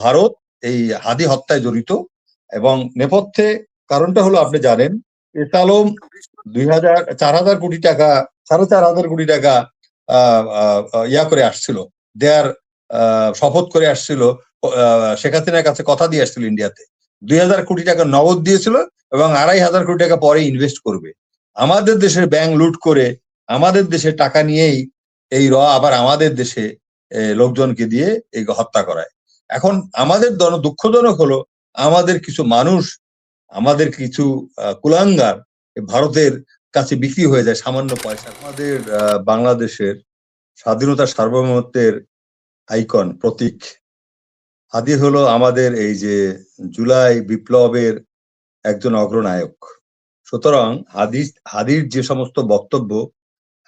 ভারত এই হাদি হত্যায় জড়িত এবং নেপথ্যে কারণটা হলো আপনি জানেন এসালম দুই হাজার, চার হাজার কোটি টাকা, সাড়ে চার হাজার কোটি টাকা ইয়া করে আসছিল। দেয়ার শপথ করে আসছিল শেখ হাসিনার কাছে কথা দিয়ে আসছিল ইন্ডিয়াতে। দুই হাজার কোটি টাকা নগদ দিয়েছিল এবং আড়াই হাজার কোটি টাকা পরে ইনভেস্ট করবে। আমাদের দেশের ব্যাংক লুট করে, আমাদের দেশে টাকা নিয়েই এই র আবার আমাদের দেশে লোকজনকে দিয়ে এই হত্যা করায়। এখন আমাদের দুঃখজনক হলো আমাদের কিছু মানুষ, আমাদের কিছু কুলাঙ্গার ভারতের কাছে বিক্রি হয়ে যায় সামান্য পয়সা। আমাদের বাংলাদেশের স্বাধীনতা সার্বভৌমত্বের আইকন, প্রতীক। হাদি হলো আমাদের এই যে জুলাই বিপ্লবের একজন অগ্রনায়ক। সুতরাং হাদির হাদির যে সমস্ত বক্তব্য,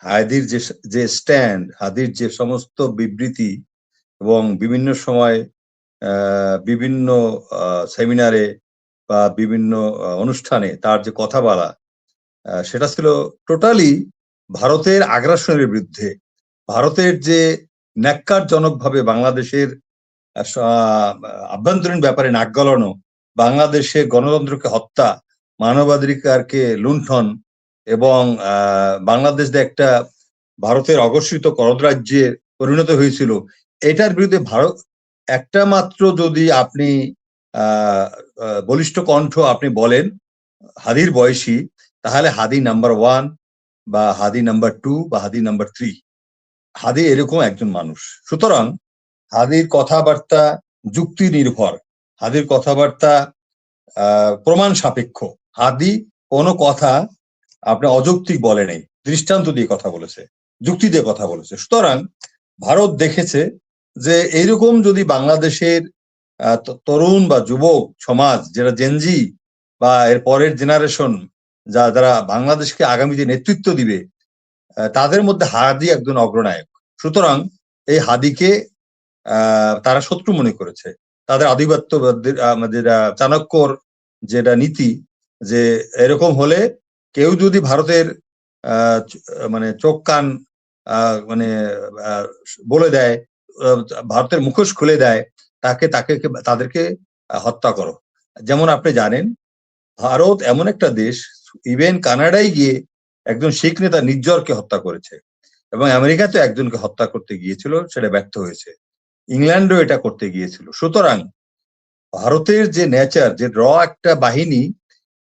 হাদির যে যে স্ট্যান্ড হাদির যে সমস্ত বিবৃতি এবং বিভিন্ন সময় বিভিন্ন সেমিনারে বা বিভিন্ন অনুষ্ঠানে তার যে কথা বলা সেটা ছিল টোটালি ভারতের আগ্রাসনের বিরুদ্ধে। ভারতের যে ন্যাক্কারজনকভাবে বাংলাদেশের আভ্যন্তরীণ ব্যাপারে নাক গলানো, বাংলাদেশে গণতন্ত্রকে হত্যা, মানবাধিকারকে লুণ্ঠন এবং বাংলাদেশ একটা ভারতের অঘোষিত করদরাজ্যে পরিণত হয়েছিল, এটার বিরুদ্ধে ভারত একটা মাত্র যদি আপনি বলিষ্ঠ কণ্ঠ আপনি বলেন, হাদির বয়সী, তাহলে হাদি নাম্বার ওয়ান বা হাদি নাম্বার টু বা হাদি নাম্বার থ্রি। হাদি এরকম একজন মানুষ। সুতরাং হাদির কথাবার্তা যুক্তি নির্ভর হাদির কথাবার্তা প্রমাণ সাপেক্ষ। হাদি কোনো কথা আপনি অযৌক্তিক বলে নেই। দৃষ্টান্ত দিয়ে কথা বলেছে। যুক্তি দিয়ে কথা বলেছে। সুতরাং ভারত দেখেছে যে এইরকম যদি বাংলাদেশের তরুণ বা যুবক সমাজ যেটা জেনজি বা এর পরের জেনারেশন যা যারা বাংলাদেশকে আগামী আগামীতে নেতৃত্ব দিবে তাদের মধ্যে হাদি একজন অগ্রনায়ক। সুতরাং এই হাদিকে তারা শত্রু মনে করেছে। তাদের আধিপত্যবাদের আমাদের আহ, চাণক্যর যেটা নীতি যে এরকম হলে কেউ যদি ভারতের মানে চোখ কান মানে বলে দেয় ভারতের মুখোশ খুলে দেয়, তাকে তাকে, তাদেরকে হত্যা করো। যেমন আপনি জানেন, ভারত এমন একটা দেশ ইভেন কানাডায় গিয়ে একজন শিখ নেতা নির্জরকে হত্যা করেছে এবং আমেরিকাতে একজনকে হত্যা করতে গিয়েছিল, সেটা ব্যর্থ হয়েছে। ইংল্যান্ডও এটা করতে গিয়েছিল। সুতরাং ভারতের যে নেচার যে র একটা বাহিনী,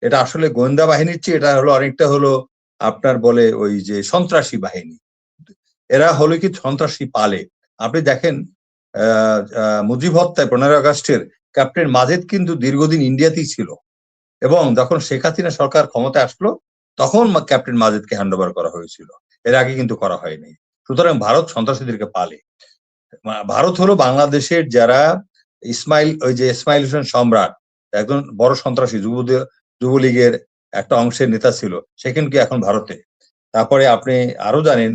এটা আসলে গোয়েন্দা বাহিনীর চেয়ে এটা হলো অনেকটা হলো আপনার বলে ওই যে সন্ত্রাসী বাহিনী। এরা হলো কি সন্ত্রাসী পালে। আপনি দেখেন মুজিব হত্যায় পনেরো আগস্টের ক্যাপ্টেন মাজেদ কিন্তু দীর্ঘদিন ইন্ডিয়াতেই ছিল। এবং যখন শেখ হাসিনা সরকার ক্ষমতায় আসলো, তখন ক্যাপ্টেন মাজেদকে হ্যান্ড ওভার করা হয়েছিল। এর আগে কিন্তু করা হয়নি। সুতরাং ভারত সন্ত্রাসীদেরকে পালে। ভারত হলো বাংলাদেশের যারা ইসমাইল, ওই যে ইসমাইল হোসেন সম্রাট, একজন বড় সন্ত্রাসী যুব যুবলীগের একটা অংশের নেতা ছিল। সে কিন্তু এখন ভারতে। তারপরে আপনি আরও জানেন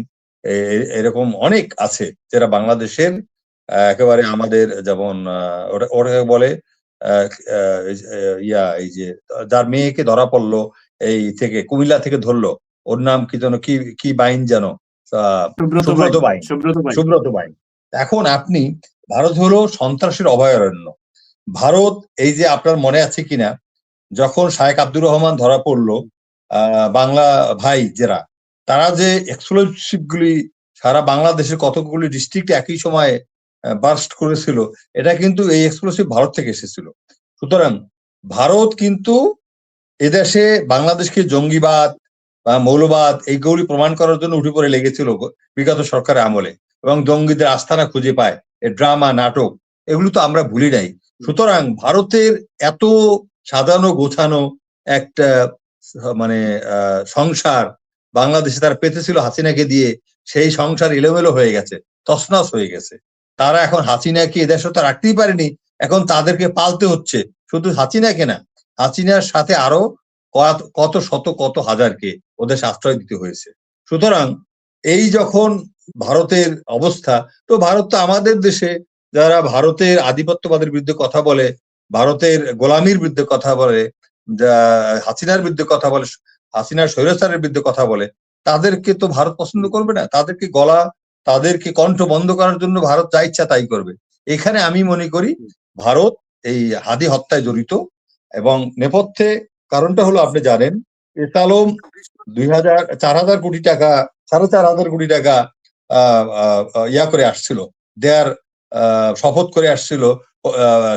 এরকম অনেক আছে যারা বাংলাদেশের একেবারে আমাদের যেমন ওটা ওটাকে বলে ইয়া এই যে যার মেয়েকে ধরা পড়ল এই থেকে কুমিল্লা থেকে ধরলো ওর নাম কি যেন কি কি বাইন যেন আহ, সুব্রত বাইন। সুব্রত বাইন এখন আপনি ভারত হলো সন্ত্রাসের অভয়ারণ্য ভারত এই যে আপনার মনে আছে কিনা যখন শায়েক আব্দুর রহমান ধরা পড়ল আহ, বাংলা ভাই যারা তারা যে এক্সপ্লোসিভগুলি সারা বাংলাদেশের কতগুলি ডিস্ট্রিক্ট একই সময়ে বার্স্ট করেছিল, এটা কিন্তু এই এক্সপ্লোসিভ ভারত থেকে এসেছিল। সুতরাং ভারত কিন্তু এদেশে বাংলাদেশকে জঙ্গিবাদ বা মৌলবাদ এইগুলি প্রমাণ করার জন্য উঠে পড়ে লেগেছিল বিগত সরকারের আমলে এবং জঙ্গিদের আস্থানা খুঁজে পায়, এ ড্রামা, নাটক, এগুলো তো আমরা ভুলি নাই। সুতরাং ভারতের এত সাজানো গোছানো একটা মানে সংসার বাংলাদেশে তারা পেতেছিল হাসিনাকে দিয়ে, সেই সংসার এলোমেলো হয়ে গেছে, তছনছ হয়ে গেছে। তারা এখন হাসিনাকে এদেশে তো রাখতেই পারেনি, এখন তাদেরকে পালতে হচ্ছে। শুধু হাসিনাকে না, হাসিনার সাথে আরও কত- শত, কত হাজারকে ওদের আশ্রয় দিতে হয়েছে। সুতরাং এই যখন ভারতের অবস্থা, তো ভারত তো আমাদের দেশে, যারা ভারতের আধিপত্যবাদের বিরুদ্ধে কথা বলে, ভারতের গোলামির বিরুদ্ধে কথা বলে হাসিনার বিরুদ্ধে কথা বলে হাসিনার স্বৈরাচারের বিরুদ্ধে কথা বলে, তাদেরকে তো ভারত পছন্দ করবে না? তাদেরকে গলা, তাদেরকে কণ্ঠ বন্ধ করার জন্য ভারত যা ইচ্ছা তাই করবে। এখানে আমি মনে করি ভারত এই হাদি হত্যায় জড়িত এবং নেপথ্যে কারণটা হলো আপনি জানেন এসালম দুই হাজার, চার হাজার কোটি টাকা, সাড়ে চার হাজার কোটি টাকা ইয়া করে আসছিল, দেয়ার শপথ করে আসছিল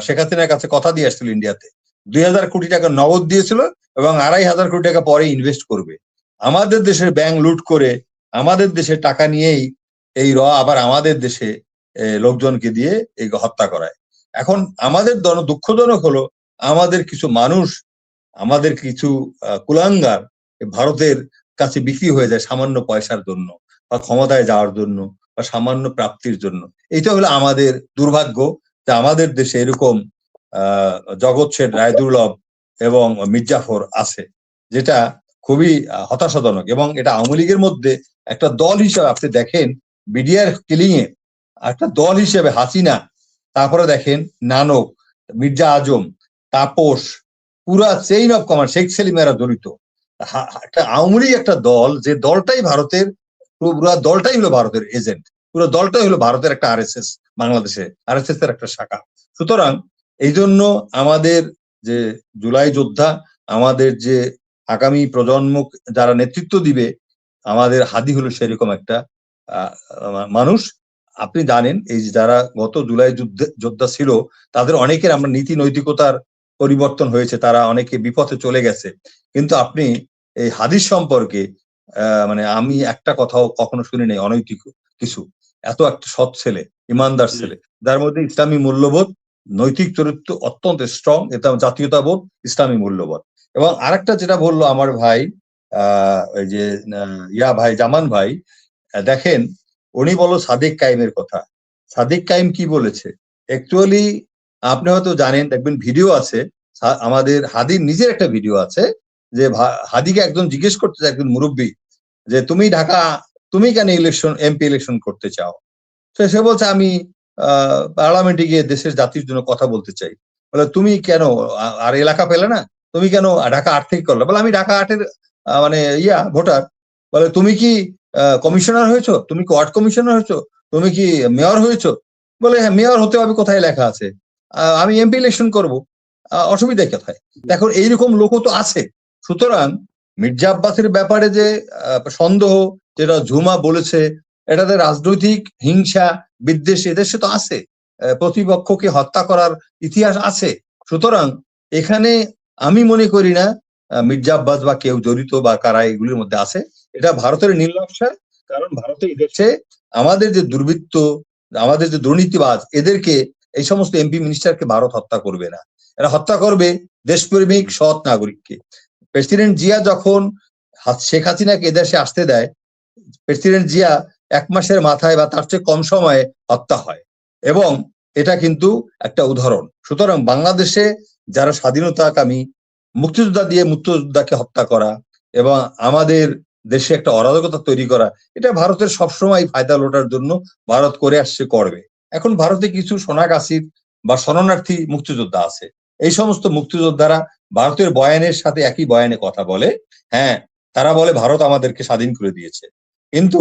শেখ হাসিনার কাছে কথা দিয়ে আসছিল ইন্ডিয়াতে। দুই হাজার কোটি টাকা নগদ দিয়েছিল এবং আড়াই হাজার কোটি টাকা পরে ইনভেস্ট করবে। আমাদের দেশের ব্যাংক লুট করে আমাদের দেশে টাকা নিয়েই এই র আবার আমাদের দেশে লোকজনকে দিয়ে এই হত্যা করায়। এখন আমাদের জন- দুঃখজনক হলো আমাদের কিছু মানুষ, আমাদের কিছু কুলাঙ্গার ভারতের কাছে বিক্রি হয়ে যায় সামান্য পয়সার জন্য বা ক্ষমতায় যাওয়ার জন্য বা সামান্য প্রাপ্তির জন্য। এটা হলো আমাদের দুর্ভাগ্য যে আমাদের দেশে এরকম জগৎ শেঠ রায় দুর্লভ এবং মির্জাফর আছে, যেটা খুবই হতাশাজনক এবং এটা আওয়ামী লীগের মধ্যে একটা দল হিসাবে আপনি দেখেন, বিডিআর কিলিং এ একটা দল হিসেবে হাসিনা, তারপরে দেখেন নানক, মির্জা আজম, তাপস, পুরা চেইন অফ কমান্ড শেখ সেলিমেরা জড়িত। একটা আওয়ামী লীগ একটা দল, যে দলটাই ভারতের, পুরো দলটাই হলো ভারতের এজেন্ট পুরো দলটাই হলো ভারতের একটা আরএসএস বাংলাদেশে আরএসএস এর একটা শাখা। সুতরাং এই জন্য আমাদের যে জুলাই যোদ্ধা আমাদের যে আগামী প্রজন্ম যারা নেতৃত্ব দিবে আমাদের হাদি হলো সেরকম একটা মানুষ। আপনি জানেন এই যে যারা গত জুলাই যুদ্ধে যোদ্ধা ছিল তাদের অনেকের আমরা নীতি নৈতিকতার পরিবর্তন হয়েছে তারা অনেকে বিপথে চলে গেছে। কিন্তু আপনি এই হাদিস সম্পর্কে আহ, মানে আমি একটা কথাও কখনো শুনি নাই অনৈতিক কিছু। এত একটা সৎ ছেলে ইমানদার ছেলে যার মধ্যে ইসলামী মূল্যবোধ নৈতিক চরিত্র অত্যন্ত স্ট্রং এটা জাতীয়তাবোধ ইসলামী মূল্যবোধ। এবং আরেকটা যেটা বলল আমার ভাই ওই যে ইয়া ভাই, জামান ভাই দেখেন, উনি বলো সাদিক কাইমের কথা। সাদিক কাইম কি বলেছে? অ্যাকচুয়ালি আপনি হয়তো জানেন, দেখবেন ভিডিও আছে আমাদের হাদির নিজের একটা ভিডিও আছে, যে হাদিকে একজন জিজ্ঞেস করতে চায় একজন মুরব্বী, যে তুমি ঢাকা, তুমি কেন ইলেকশন এমপি ইলেকশন করতে চাও? তো সে বলছে, আমি পার্লামেন্টে গিয়ে দেশের জাতির জন্য কথা বলতে চাই। বলে, তুমি কেন আর এলাকা পেলে না? তুমি কেন ঢাকা আট থেকে করলে? বলে, আমি ঢাকা আটের মানে ইয়া, ভোটার। বলে, তুমি কি কমিশনার হয়েছো? তুমি কি ওয়ার্ড কমিশনার হয়েছো? তুমি কি মেয়র হয়েছো? বলে হ্যাঁ মেয়র হতে হবে কোথায় লেখা আছে? আমি এমপি ইলেকশন করব। অসুবিধা কোথায়? দেখুন এইরকম লোকও তো আছে। সুতরাং মির্জা আব্বাসের ব্যাপারে যে সন্দেহ, যেটা ঝুমা বলেছে, এটাতে রাজনৈতিক হিংসা বিদ্বেষ এদেশে তো আছে। প্রতিপক্ষকে হত্যা করার ইতিহাস আছে। সুতরাং এখানে আমি মনে করি না মির্জা আব্বাস বা কেউ জড়িত বা কারা এগুলির মধ্যে আছে। এটা ভারতের নির্লক্ষা কারণ ভারতে এদেশে আমাদের যে দুর্বৃত্ত, আমাদের যে দুর্নীতিবাজ, এদেরকে, এই সমস্ত এমপি মিনিস্টারকে ভারত হত্যা করবে না। এরা হত্যা করবে দেশপ্রেমিক, সৎ নাগরিককে। প্রেসিডেন্ট জিয়া যখন শেখ হাসিনাকে এদেশে আসতে দেয়, প্রেসিডেন্ট জিয়া এক মাসের মাথায় বা তার চেয়ে কম সময়ে হত্যা হয়। এবং এটা কিন্তু একটা উদাহরণ। সুতরাং বাংলাদেশে যারা স্বাধীনতাকামী, মুক্তিযোদ্ধা দিয়ে মুক্তিযোদ্ধাকে হত্যা করা এবং আমাদের দেশে একটা অরাজকতা তৈরি করা, এটা ভারতের সবসময় ফায়দা লোটার জন্য ভারত করে আসছে, করবে। এখন ভারতে কিছু সোনাগাছির বা শরণার্থী মুক্তিযোদ্ধা আছে। এই সমস্ত মুক্তিযোদ্ধারা ভারতের বয়ানের সাথে একই বয়ানে কথা বলে হ্যাঁ তারা বলে ভারত আমাদেরকে স্বাধীন করে দিয়েছে। কিন্তু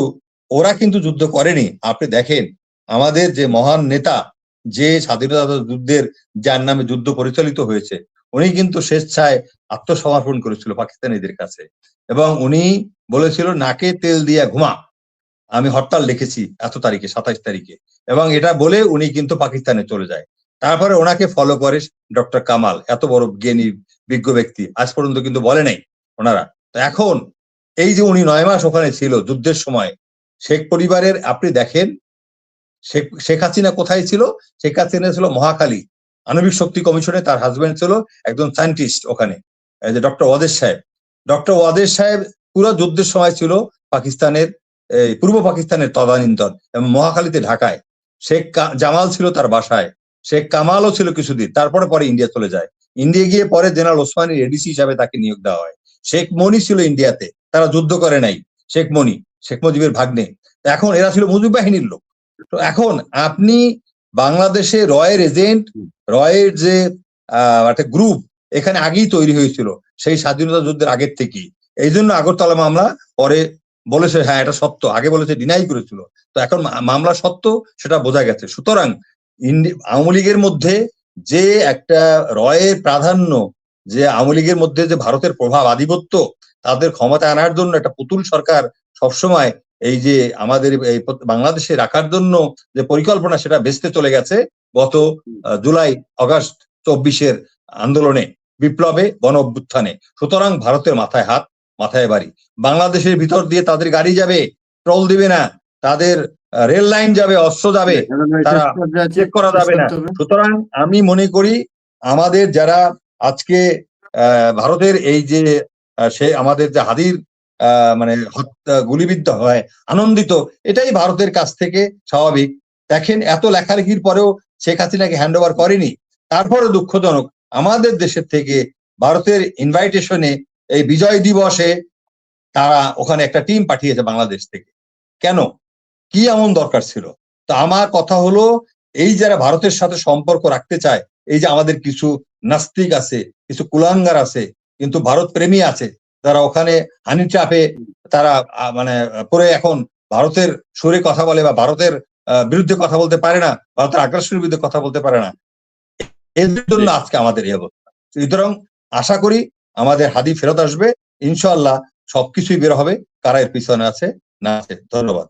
ওরা কিন্তু যুদ্ধ করেনি। আপনি দেখেন, আমাদের যে মহান নেতা, যে স্বাধীনতা যুদ্ধের, যার নামে যুদ্ধ পরিচালিত হয়েছে, উনি কিন্তু স্বেচ্ছায় আত্মসমর্পণ করেছিল পাকিস্তানিদের কাছে। এবং উনি বলেছিল, নাকে তেল দিয়া ঘুমা। আমি হরতাল লিখেছি এত তারিখে, সাতাইশ তারিখে। এবং এটা বলে উনি কিন্তু পাকিস্তানে চলে যায়। তারপরে ওনাকে ফলো করে ডক্টর কামাল, এত বড় জ্ঞানী, বিজ্ঞ ব্যক্তি, আজ পর্যন্ত কিন্তু বলে নাই ওনারা। তো এখন, এই যে উনি নয় মাস ওখানে ছিল, যুদ্ধের সময় শেখ পরিবারের, আপনি দেখেন, শেখ হাসিনা কোথায় ছিল? শেখ হাসিনা ছিল মহাকালী আণবিক শক্তি কমিশনে তার হাজবেন্ড ছিল একজন সায়েন্টিস্ট ওখানে যে ডক্টর ওয়াদেশ সাহেব। ডক্টর ওয়াদেশ সাহেব পুরো যুদ্ধের সময় ছিল পাকিস্তানের পূর্ব পাকিস্তানের তদানীন্তন এবং মহাখালীতে ঢাকায়। শেখ জামাল ছিল তার বাসায়। শেখ কামালও ছিল কিছুদিন, তারপরে পরে ইন্ডিয়া চলে যায়। ইন্ডিয়া গিয়ে পরে জেনারেল ওসমানী এডিসি হিসাবে তাকে নিয়োগ দেওয়া হয়। শেখ মনি ছিল ইন্ডিয়াতে, তারা যুদ্ধ করে নাই। শেখ মনি শেখ মুজিবের ভাগ্নে। এখন এরা ছিল মুজিব বাহিনীর লোক। তো এখন আপনি বাংলাদেশে রয়ের এজেন্ট, রয়ের যে একটা গ্রুপ এখানে আগেই তৈরি হয়েছিল সেই স্বাধীনতা যুদ্ধের আগের থেকেই। এই জন্য আগরতলা মামলা পরে বলেছে হ্যাঁ এটা সত্য। আগে বলেছে ডিনাই করেছিল। তো এখন মামলা সত্য, সেটা বোঝা গেছে। সুতরাং আওয়ামী লীগের মধ্যে যে একটা রয়ের প্রাধান্য, যে আওয়ামী লীগের মধ্যে যে ভারতের প্রভাব আধিপত্য তাদের ক্ষমতা আনার জন্য একটা পুতুল সরকার সবসময় এই যে আমাদের এই বাংলাদেশে রাখার জন্য যে পরিকল্পনা সেটা বেচতে চলে গেছে গত জুলাই আগস্ট চব্বিশের আন্দোলনে, বিপ্লবে, গণ অভ্যুত্থানে। সুতরাং ভারতের মাথায় হাত, মাথায় বাড়ি। বাংলাদেশের ভিতর দিয়ে তাদের গাড়ি যাবে, ট্রল দিবে না। তাদের রেল লাইন যাবে, অস্ত্র যাবে, তারা চেক করা যাবে না। সুতরাং আমি মনে করি আমাদের যারা আজকে ভারতের এই যে সে আমাদের যে হাদির মানে হত্যা- গুলিবিদ্ধ হয়, আনন্দিত, এটাই ভারতের কাছ থেকে স্বাভাবিক। দেখেন, এত লেখালেখির পরেও শেখ হাসিনাকে হ্যান্ড ওভার করেনি। তারপরে দুঃখজনক, আমাদের দেশের থেকে ভারতের ইনভাইটেশনে এই বিজয় দিবসে তারা ওখানে একটা টিম পাঠিয়েছে বাংলাদেশ থেকে। কেন? কি এমন দরকার ছিল? তো আমার কথা হলো, এই যারা ভারতের সাথে সম্পর্ক রাখতে চায়, এই যে আমাদের কিছু নাস্তিক আছে, কিছু কুলাঙ্গার আছে কিন্তু ভারত প্রেমী আছে। যারা ওখানে হানি চাপে তারা মানে পরে এখন ভারতের সুরে কথা বলে বা ভারতের বিরুদ্ধে কথা বলতে পারে না, ভারতের আগ্রাসনের বিরুদ্ধে কথা বলতে পারে না। এদের জন্য আজকে আমাদের এই অবস্থা। সুতরাং আশা করি আমাদের হাদি ফেরত আসবে। ইনশাল্লাহ সবকিছুই বের হবে, কারা এর পিছনে আছে না আছে। ধন্যবাদ।